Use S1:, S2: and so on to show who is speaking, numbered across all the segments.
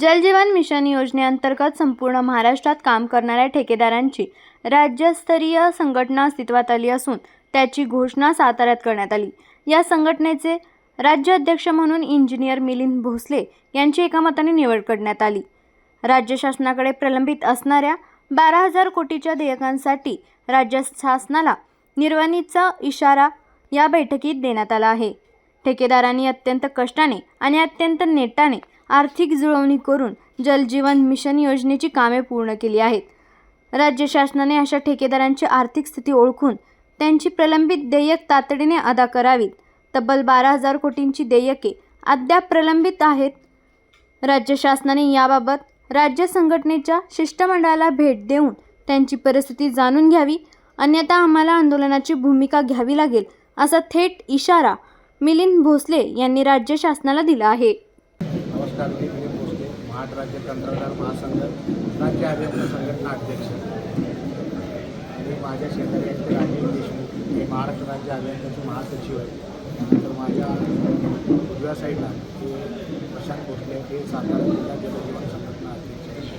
S1: जलजीवन mission योजनेअंतर्गत संपूर्ण महाराष्ट्रात काम करणाऱ्या ठेकेदारांची राज्यस्तरीय संघटना अस्तित्वात आली असून त्याची घोषणा साताऱ्यात करण्यात आली. या संघटनेचे राज्य अध्यक्ष म्हणून इंजिनियर मिलिंद भोसले यांची एकामताने निवड करण्यात आली. राज्य शासनाकडे प्रलंबित असणाऱ्या बारा हजार कोटीच्या देयकांसाठी राज्य शासनाला निर्वाणीचा इशारा या बैठकीत देण्यात आला आहे. ठेकेदारांनी अत्यंत कष्टाने आणि अत्यंत नेटाने आर्थिक जुळवणी करून जलजीवन मिशन योजनेची कामे पूर्ण केली आहेत. राज्य शासनाने अशा ठेकेदारांची आर्थिक स्थिती ओळखून त्यांची प्रलंबित देयक तातडीने अदा करावीत. तब्बल बारा हजार कोटींची देयके अद्याप प्रलंबित आहेत. राज्य शासनाने याबाबत राज्य संघटनेच्या शिष्टमंडळाला भेट देऊन त्यांची परिस्थिती जाणून घ्यावी. अन्यथा आम्हाला आंदोलनाची भूमिका घ्यावी लागेल असा थेट इशारा मिलिंद भोसले यांनी राज्य शासनाला दिला आहे.
S2: कार्तिक भोसले महाराष्ट्र राज्य कंत्राटदार महासंघ राज्य अभियंता संघटना अध्यक्ष. आणि माझ्या शेजारी आहेत ते राजेश देशमुख. हे महाराष्ट्र राज्य अभियंत्याचे महासचिव आहेत. तर माझ्या उजव्या साईडला ते प्रशांत भोसले हे ते सातारा जिल्हा जलजीवन संघटना अध्यक्ष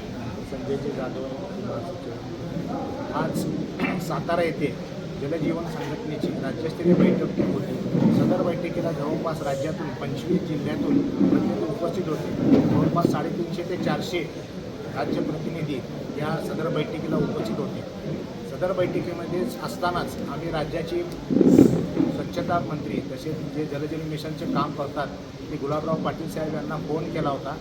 S2: संजयजी जाधव महासचिव आज सातारा येथे जलजीवन संघटनेची राज्यस्तरीय बैठक होती. सदर बैठकीला जवळपास राज्यातून पंचवीस जिल्ह्यातून प्रतिनिधी उपस्थित होते. जवळपास साडेतीनशे ते चारशे राज्य प्रतिनिधी या सदर बैठकीला उपस्थित होते. सदर बैठकीमध्ये असतानाच आम्ही राज्याची स्वच्छता मंत्री तसेच जे जलजल मिशनचे काम करतात ते गुलाबराव पाटील साहेब यांना फोन केला होता.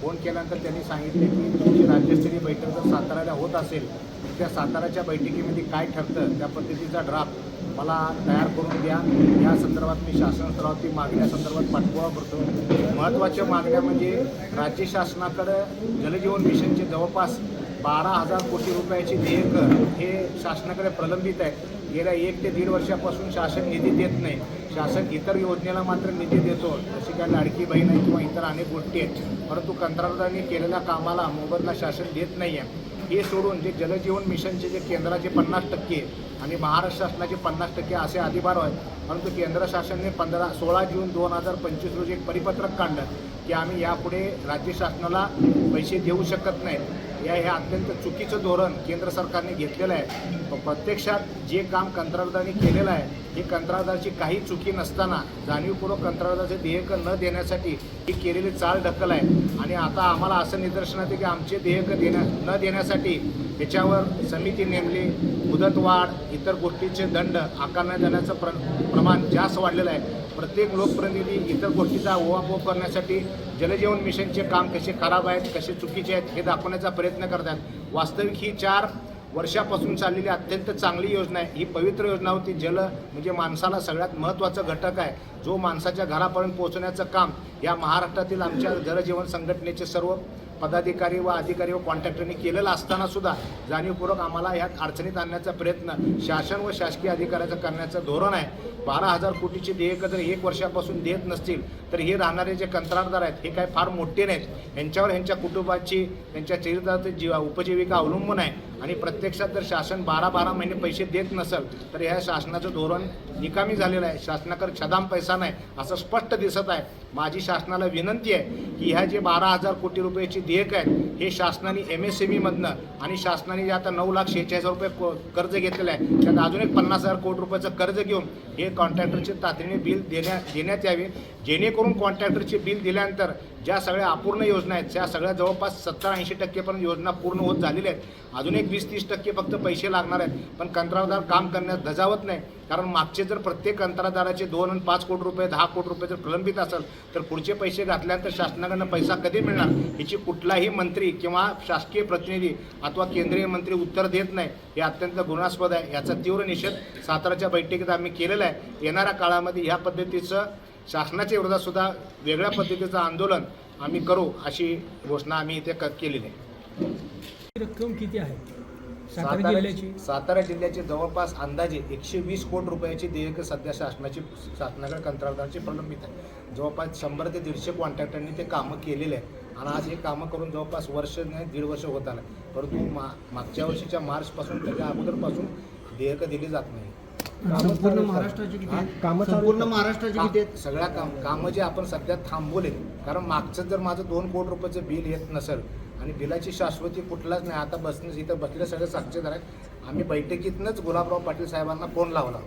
S2: फोन केल्यानंतर त्यांनी सांगितले की तुमची राज्यस्तरीय बैठक जर साताऱ्याला होत असेल तर त्या साताऱ्याच्या बैठकीमध्ये काय ठरतं त्या पद्धतीचा ड्राफ्ट मला तयार करून द्या. या संदर्भात मी शासन स्तरावरती मागण्यासंदर्भात पाठपुरावा करतो. महत्त्वाच्या मागण्या म्हणजे राज्य शासनाकडं जलजीवन मिशनचे जवळपास बारा हजार कोटी रुपयाची देयक हे शासनाकडे प्रलंबित आहे. गेल्या एक ते दीड वर्षापासून शासन निधी देत नाही. शासन इतर योजनेला मात्र निधी देतो. जशी काय लाडकी बहीण आहे किंवा इतर अनेक गोष्टी आहेत. परंतु कंत्राटदारांनी केलेल्या कामाला मोबदला शासन देत नाही आहे हे सोडून जे जलजीवन मिशनचे जे केंद्राचे पन्नास टक्के आणि महाराष्ट्र शासनाचे पन्नास टक्के असे अधिभार आहेत. परंतु केंद्र शासनाने पंधरा सोळा जून दोन हजार पंचवीस रोजी एक परिपत्रक काढलं की आम्ही यापुढे राज्य शासनाला पैसे देऊ शकत नाहीत. या हे अत्यंत चुकीचं धोरण केंद्र सरकारने घेतलेलं आहे. प्रत्यक्षात जे काम कंत्राटदाराने केलेलं आहे हे कंत्राटदाराची काही चुकी नसताना जाणीवपूर्वक कंत्राटदाराचे देयक न देण्यासाठी ही केलेली चाल ढकल आहे. आणि आता आम्हाला असं निदर्शनात आहे की आमचे देयक देण्या न देण्यासाठी त्याच्यावर समिती नेमली मुदतवाढ इतर गोष्टींचे दंड आकारण्यात देण्याचं प्र प्रमाण जास्त वाढलेलं आहे. प्रत्येक लोकप्रतिनिधी इतर गोष्टीचा ओवापोह करण्यासाठी जलजीवन मिशनचे काम कसे खराब आहेत कसे चुकीचे आहेत हे दाखवण्याचा प्रयत्न करतात. वास्तविक ही चार वर्षापासून चाललेली अत्यंत चांगली योजना आहे. ही पवित्र योजना होती. जल म्हणजे माणसाला सगळ्यात महत्त्वाचा घटक आहे. जो माणसाच्या घरापर्यंत पोहोचण्याचं काम या महाराष्ट्रातील आमच्या जलजीवन संघटनेचे सर्व पदाधिकारी व अधिकारी व कॉन्ट्रॅक्टरने केलेलं असताना सुद्धा जाणीवपूर्वक आम्हाला ह्यात अडचणीत आणण्याचा प्रयत्न शासन व शासकीय अधिकाऱ्याचं करण्याचं धोरण आहे. बारा हजार कोटीची देयकं जर एक वर्षापासून देत नसतील तर हे राहणारे जे कंत्राटदार आहेत हे काय फार मोठे नाहीत. यांच्यावर यांच्या कुटुंबाची त्यांच्या चरित्राची जीवा उपजीविका अवलंबून आहे. आणि प्रत्यक्षात जर शासन बारा बारा महिने पैसे देत नसेल तर ह्या शासनाचं धोरण निकामी झालेलं आहे. शासनाकडे छदाम पैसा नाही असं स्पष्ट दिसत आहे. माझी शासनाला विनंती आहे की ह्या जे बारा हजार कोटी रुपयाची देयक आहेत हे शासनाने एम एस एम ईमधनं आणि शासनाने जे आता नऊ लाख शेहेचाळीस रुपये को- कर्ज घेतलेलं आहे त्यात अजून एक पन्नास हजार कोटी रुपयाचं कर्ज घेऊन हे कॉन्ट्रॅक्टरचे तातडीने बिल देण्या देण्यात यावे. जेणेकरून कॉन्ट्रॅक्टरचे बिल दिल्यानंतर ज्या सगळ्या अपूर्ण योजना आहेत त्या सगळ्या जवळपास सत्तर ऐंशी टक्केपर्यंत योजना पूर्ण होत झालेल्या आहेत. अजून एक वीस तीस टक्के फक्त पैसे लागणार आहेत. पण कंत्राटदार काम करण्यास धजावत नाही. कारण मागचे जर प्रत्येक कंत्राटदाराचे दोन आणि पाच कोटी रुपये दहा कोटी रुपये जर प्रलंबित असेल तर पुढचे पैसे घातल्यानंतर शासनाकडनं पैसा कधी मिळणार? याची कुठलाही मंत्री किंवा शासकीय प्रतिनिधी अथवा केंद्रीय मंत्री उत्तर देत नाही. हे अत्यंत गुणास्पद आहे. याचा तीव्र निषेध साताराच्या बैठकीत आम्ही केलेला आहे. येणाऱ्या काळामध्ये ह्या पद्धतीचं शासनाच्या विरोधात सुद्धा वेगळ्या पद्धतीचं आंदोलन आम्ही करू अशी घोषणा आम्ही इथे क- केलेली आहे.
S3: रक्कम किती आहे? सातारा
S2: सातारा
S3: जिल्ह्याची?
S2: सातारा जिल्ह्याचे जवळपास अंदाजे एकशे वीस कोटी रुपयाची देयक सध्या शासनाची शासनाकडे कंत्राटदाराची प्रलंबित आहे. जवळपास शंभर ते दीडशे कॉन्ट्रॅक्टरनी ते कामं केलेले आहे आणि आज हे कामं करून जवळपास वर्ष नाही दीड वर्ष होत आलं. परंतु मा मागच्या वर्षीच्या मार्चपासून त्याच्या अगोदरपासून देयकं दिली जात नाही.
S3: संपूर्ण महाराष्ट्राचे किती आहेत? संपूर्ण महाराष्ट्राचे किती आहेत?
S2: सगळ्या काम कामं जे आपण सध्या थांबवले कारण मागचं जर माझं दोन कोटी रुपयाचं बिल येत नसेल आणि बिलाची शाश्वती कुठलाच नाही आता बसणं इथं बसलेले सगळे साक्षीदार आहेत. आम्ही बैठकीतनंच गुलाबराव पाटील साहेबांना फोन लावला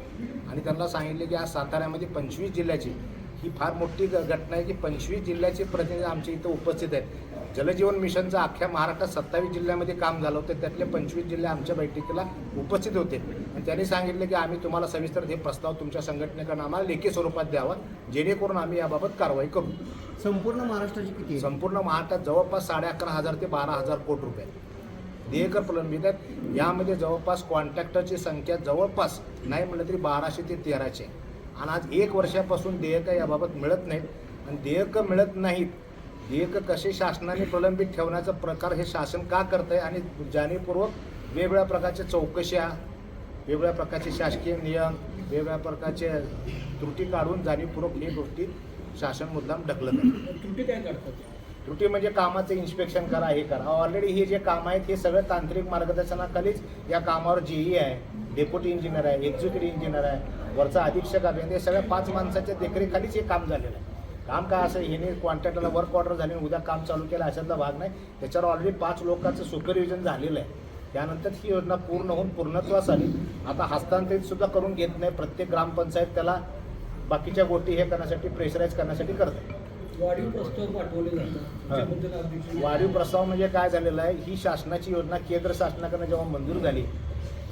S2: आणि त्यांना सांगितले की आज साताऱ्यामध्ये पंचवीस जिल्ह्याची ही फार मोठी घटना आहे की पंचवीस जिल्ह्याचे प्रतिनिधी आमच्या इथं उपस्थित आहेत. जलजीवन मिशनचं अख्ख्या महाराष्ट्रात सत्तावीस जिल्ह्यामध्ये काम झालं होतं. त्यातले पंचवीस जिल्हे आमच्या बैठकीला उपस्थित होते. आणि त्यांनी सांगितले की आम्ही तुम्हाला सविस्तर हे प्रस्ताव तुमच्या संघटनेकडून आम्हाला लेखी स्वरूपात द्यावा. जेणेकरून आम्ही याबाबत कारवाई करू.
S3: संपूर्ण महाराष्ट्राचे किती?
S2: संपूर्ण महाराष्ट्रात जवळपास साडे अकरा हजार ते बारा हजार कोटी रुपये देयकर प्रलंबित आहेत. यामध्ये जवळपास कॉन्ट्रॅक्टरची संख्या जवळपास नाही म्हटलं तरी बाराशे ते तेराशे आहे. आणि आज एक वर्षापासून देयकं याबाबत मिळत नाहीत. आणि देयकं मिळत नाहीत देयकं कसे शासनाने प्रलंबित ठेवण्याचा प्रकार हे शासन का करत आहे आणि जाणीवपूर्वक वेगवेगळ्या प्रकारच्या चौकशा वेगवेगळ्या प्रकारचे शासकीय नियम वेगवेगळ्या प्रकारचे त्रुटी काढून जाणीवपूर्वक हे गोष्टी शासन मुद्दाम ढकलत आहे.
S3: त्रुटी काय करतात?
S2: त्रुटी म्हणजे कामाचं इन्स्पेक्शन करा हे करा. ऑलरेडी हे जे काम आहेत हे सगळं तांत्रिक मार्गदर्शनाखालीच या कामावर जेई आहे. डेप्युटी इंजिनियर आहे एक्झिक्युटिव्ह इंजिनियर आहे. वरचा अधीक्षक अभियंता हे सगळ्या पाच माणसाच्या देखरेखालीच हे काम झालेलं आहे. काम काय असं ह्याने कॉन्ट्रॅक्टरला वर्क ऑर्डर झाली उद्या काम चालू केलं अशातला भाग नाही. त्याच्यावर ऑलरेडी पाच लोकांचं सुपरविजन झालेलं आहे. त्यानंतर ही योजना पूर्ण होऊन पूर्णत्वास आली. आता हस्तांतरित सुद्धा करून घेत नाही. प्रत्येक ग्रामपंचायत त्याला बाकीच्या गोष्टी हे करण्यासाठी प्रेशराईज करण्यासाठी करते.
S3: वाढीव प्रस्ताव पाठवले जातात.
S2: वाढीव प्रस्ताव म्हणजे काय झालेलं आहे? ही शासनाची योजना केंद्र शासनाकडनं जेव्हा मंजूर झाली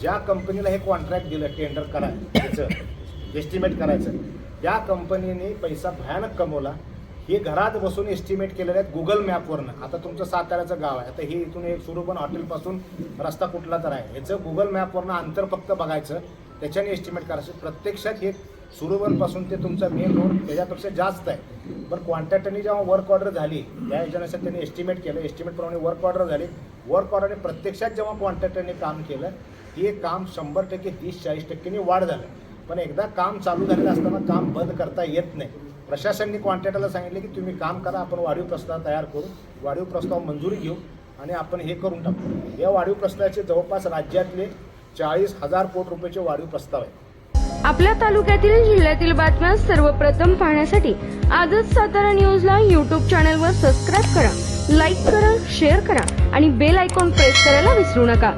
S2: ज्या कंपनीला हे कॉन्ट्रॅक्ट दिलं टेंडर करायचं एस्टिमेट करायचं त्या कंपनीने पैसा भयानक कमवला. हे घरात बसून एस्टिमेट केलेले आहेत गुगल मॅपवरनं आता तुमचं साताऱ्याचं गाव आहे. आता हे इथून एक सुरूपण हॉटेलपासून रस्ता कुठला तर आहे. ह्याचं गुगल मॅपवरनं अंतर फक्त बघायचं त्याच्याने एस्टिमेट करायचं. प्रत्यक्षात हे सुरूवनपासून ते तुमचा मेन रोड त्याच्यापेक्षा जास्त आहे. पण कॉन्ट्रॅक्टरनी जेव्हा वर्क ऑर्डर झाली त्या योजनेसाठी त्यांनी एस्टिमेट केलं. एस्टिमेटप्रमाणे वर्क ऑर्डर झाली. वर्क ऑर्डरने प्रत्यक्षात जेव्हा कॉन्ट्रॅक्टरने काम केलं हे काम शंभर टक्के तीस चाळीस टक्क्यांनी वाढ झालं. पण एकदा काम चालू झालेलं असताना काम बंद करता येत नाही. प्रशासनाने कॉन्ट्रॅक्टरला सांगितले की तुम्ही काम करा आपण वाढीव प्रस्ताव तयार करू. वाढीव प्रस्ताव मंजुरी घेऊ आणि आपण हे करून टाकू. या वाढीव प्रस्तावाचे जवळपास राज्यातले चाळीस हजार कोटी रुपयाचे वाढीव प्रस्ताव आहे
S4: आपल्या तालुक्यातील जिल्ह्यातील बातम्या सर्वप्रथम पाहण्यासाठी आजच सातारा न्यूजला यूट्यूब चॅनलवर सबस्क्राईब करा लाईक करा शेअर करा आणि बेल आयकॉन प्रेस करायला विसरू नका.